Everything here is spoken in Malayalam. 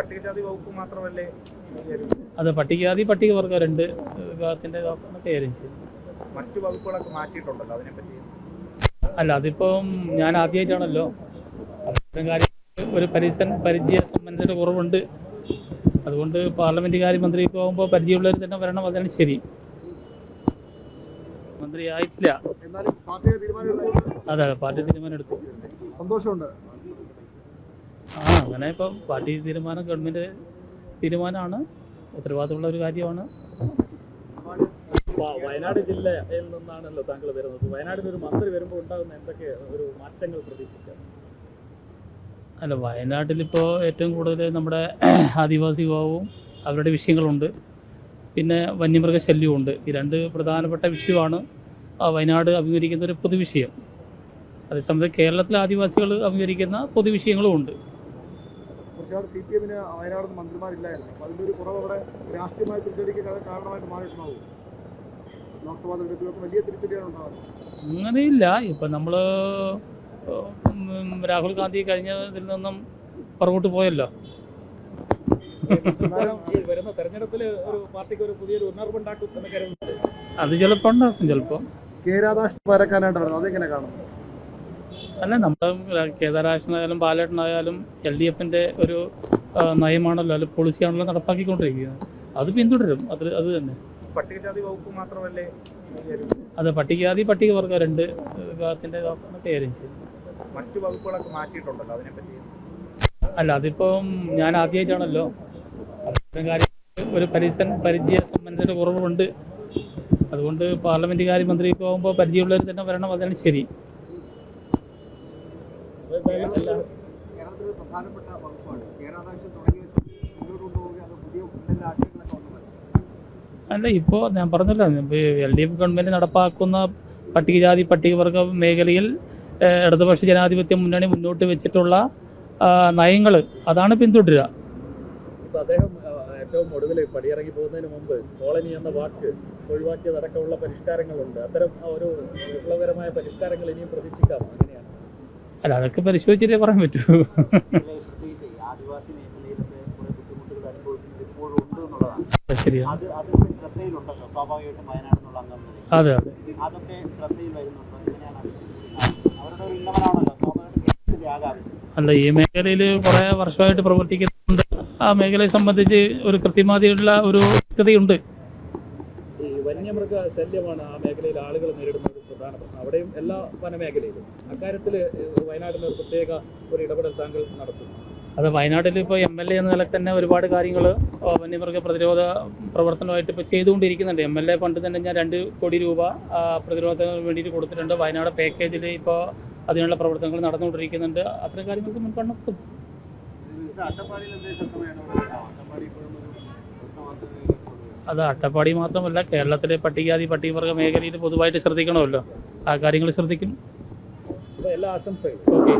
പട്ടികജാതി വകുപ്പ് മാത്രമല്ലേ അതെ അത് പട്ടികജാതി പട്ടികവർഗ രണ്ട് വിഭാഗത്തിന്റെ കൈകാര്യം ചെയ്യും മറ്റു വകുപ്പുകളൊക്കെ മാറ്റിയിട്ടുണ്ടല്ലോ അതിനെപ്പറ്റി? അല്ല അതിപ്പം ഞാൻ ആദ്യമായിട്ടാണല്ലോ. അത്തരം കാര്യം ഒരു പരിസര പരിചയ സംബന്ധിച്ച കുറവുണ്ട്. അതുകൊണ്ട് പാർലമെന്റ് കാര്യമന്ത്രി പോകുമ്പോൾ പരിചയമുള്ളവർ തന്നെ വരണം അതാണ് ശരി. മന്ത്രി ആയിട്ടില്ല അതെ പാർട്ടി തീരുമാനം എടുത്തു. സന്തോഷമുണ്ട്. അങ്ങനെ ഇപ്പം പാർട്ടി തീരുമാനം ഗവൺമെന്റ് തീരുമാനമാണ് ഉത്തരവാദിത്തമുള്ള ഒരു കാര്യമാണ്. വയനാട് ജില്ലയിൽ നിന്നാണല്ലോ താങ്കൾ വരുന്നത്. വയനാടിന് ഒരു മന്ത്രി വരുമ്പോൾ ഉണ്ടാകുന്ന എന്തൊക്കെ ഒരു മാറ്റങ്ങൾ പ്രതീക്ഷിക്കാം? അല്ല വയനാട്ടിലിപ്പോൾ ഏറ്റവും കൂടുതൽ നമ്മുടെ ആദിവാസി വിഭാഗവും അവരുടെ വിഷയങ്ങളുണ്ട്. പിന്നെ വന്യമൃഗശല്യവും ഉണ്ട്. ഈ രണ്ട് പ്രധാനപ്പെട്ട വിഷയമാണ് വയനാട് അഭിമുഖീകരിക്കുന്ന ഒരു പൊതുവിഷയം. അതേസമയത്ത് കേരളത്തിലെ ആദിവാസികൾ അഭിമുഖീകരിക്കുന്ന പൊതുവിഷയങ്ങളും ഉണ്ട്. കുറച്ചുനാൾ സി പി എമ്മിന് വയനാട് മന്ത്രിമാരില്ലായിരുന്നു. അപ്പോൾ അതിന്റെ ഒരു കുറവ് അവിടെ രാഷ്ട്രീയമായ തിരിച്ചടിക്ക് കാരണമായിട്ട് മാറിയിട്ടുണ്ടാവും. ലോക്സഭാ തെരഞ്ഞെടുപ്പിലൊക്കെ വലിയ തിരിച്ചടിയാണ് ഉണ്ടാകുന്നത്. അങ്ങനെയില്ല. ഇപ്പം നമ്മൾ രാഹുൽ ഗാന്ധി കഴിഞ്ഞതിൽ നിന്നും പുറകോട്ട് പോയല്ലോ. വരുന്ന തെരഞ്ഞെടുപ്പിൽ ഒരു പാർട്ടിക്ക് ഒരു പുതിയൊരു ഉണർവുണ്ടാക്കും എന്ന് അത് ചിലപ്പോൾ ഉണ്ടാക്കും ചിലപ്പോൾ കെ രാധാകൃഷ്ണൻ പരക്കാനായിട്ട് വരുന്നത് അതെങ്ങനെ കാണും അല്ല നമ്മുടെ കേദാരാശനായാലും ബാലേട്ടനായാലും എൽ ഡി എഫിന്റെ ഒരു നയമാണല്ലോ അല്ലെങ്കിൽ പോളിസിയാണല്ലോ നടപ്പാക്കിക്കൊണ്ടിരിക്കുന്നത്. അത് പിന്തുടരും അത് അത് തന്നെ. പട്ടികജാതി വകുപ്പ് മാത്രമല്ലേ അതെ പട്ടികജാതി പട്ടികവർഗ രണ്ട് വിഭാഗത്തിന്റെ കൈകാര്യം ചെയ്യും മറ്റു വകുപ്പുകളൊക്കെ മാറ്റിയിട്ടുണ്ടല്ലോ അതിനെപ്പറ്റി അല്ല അതിപ്പം ഞാൻ ആദ്യമായിട്ടാണല്ലോ. അത്തരം കാര്യം ഒരു പരിസൻ പരിചയ സംബന്ധിച്ച കുറവുണ്ട്. അതുകൊണ്ട് പാർലമെന്റ് കാര്യമന്ത്രി പോകുമ്പോൾ പരിചയമുള്ളവർ തന്നെ വരണം അതാണ് ശരി കേരളത്തിൽ ഒരു പ്രധാനപ്പെട്ട വകുപ്പാണ് കെ രാധാകൃഷ്ണൻ തുടങ്ങി മുന്നോട്ട് കൊണ്ടുപോവുക വന്നു അല്ല ഇപ്പോ ഞാൻ പറഞ്ഞല്ലോ എൽ ഡി എഫ് ഗവൺമെന്റ് നടപ്പാക്കുന്ന പട്ടികജാതി പട്ടികവർഗ മേഖലയിൽ ഇടതുപക്ഷ ജനാധിപത്യ മുന്നണി മുന്നോട്ട് വെച്ചിട്ടുള്ള നയങ്ങൾ അതാണ് പിന്തുടരുക. ഇപ്പൊ അദ്ദേഹം ഏറ്റവും ഒടുവിൽ പടിയിറങ്ങി പോകുന്നതിന് മുമ്പ് കോളനി എന്ന വാക്ക് ഒഴിവാക്കിയതടക്കമുള്ള പരിഷ്കാരങ്ങളുണ്ട്. അത്തരം ഒരു വിപ്ലവകരമായ പരിഷ്കാരങ്ങൾ ഇനിയും പ്രതീക്ഷിക്കാം. അങ്ങനെയാണ്. അല്ല അതൊക്കെ പരിശോധിച്ചിട്ടേ പറയാൻ പറ്റൂ. അത് അത് അല്ല ഈ മേഖലയിൽ കുറെ വർഷമായിട്ട് പ്രവർത്തിക്കുന്നുണ്ട്. ആ മേഖലയെ സംബന്ധിച്ച് ഒരു കൃത്യമാതിയുള്ള ഒരു വ്യക്തതയുണ്ട്. വന്യമൃഗ ശല്യമാണ് ആ മേഖലയിൽ ആളുകൾ നേരിടുന്ന ഒരു പ്രധാന പ്രശ്നം. അവിടെയും എല്ലാ വനമേഖലയിലും അക്കാര്യത്തിൽ വയനാടിന് ഒരു പ്രത്യേക ഒരു ഇടപെടൽ താങ്കൾ നടത്തും അത് വയനാട്ടിൽ ഇപ്പോൾ എം എൽ എ എന്ന നിലയ്ക്ക് തന്നെ ഒരുപാട് കാര്യങ്ങൾ വന്യമൃഗ പ്രതിരോധ പ്രവർത്തനമായിട്ട് ഇപ്പോൾ ചെയ്തുകൊണ്ടിരിക്കുന്നുണ്ട്. എം എൽ എ ഫണ്ട് തന്നെ ഞാൻ രണ്ട് കോടി രൂപ പ്രതിരോധത്തിന് വേണ്ടിയിട്ട് കൊടുത്തിട്ടുണ്ട്. വയനാട് പാക്കേജിൽ ഇപ്പോൾ അതിനുള്ള പ്രവർത്തനങ്ങൾ നടന്നുകൊണ്ടിരിക്കുന്നുണ്ട്. അത്തരം കാര്യങ്ങൾക്ക് മുൻപ് ഇത് അട്ടപ്പാടിയിൽ അത് അട്ടപ്പാടി മാത്രമല്ല കേരളത്തിലെ പട്ടികജാതി പട്ടികവർഗ മേഖലയിൽ പൊതുവായിട്ട് ശ്രദ്ധിക്കണമല്ലോ. ആ കാര്യങ്ങൾ ശ്രദ്ധിക്കും. എല്ലാ ആശംസകളും. ഓക്കെ.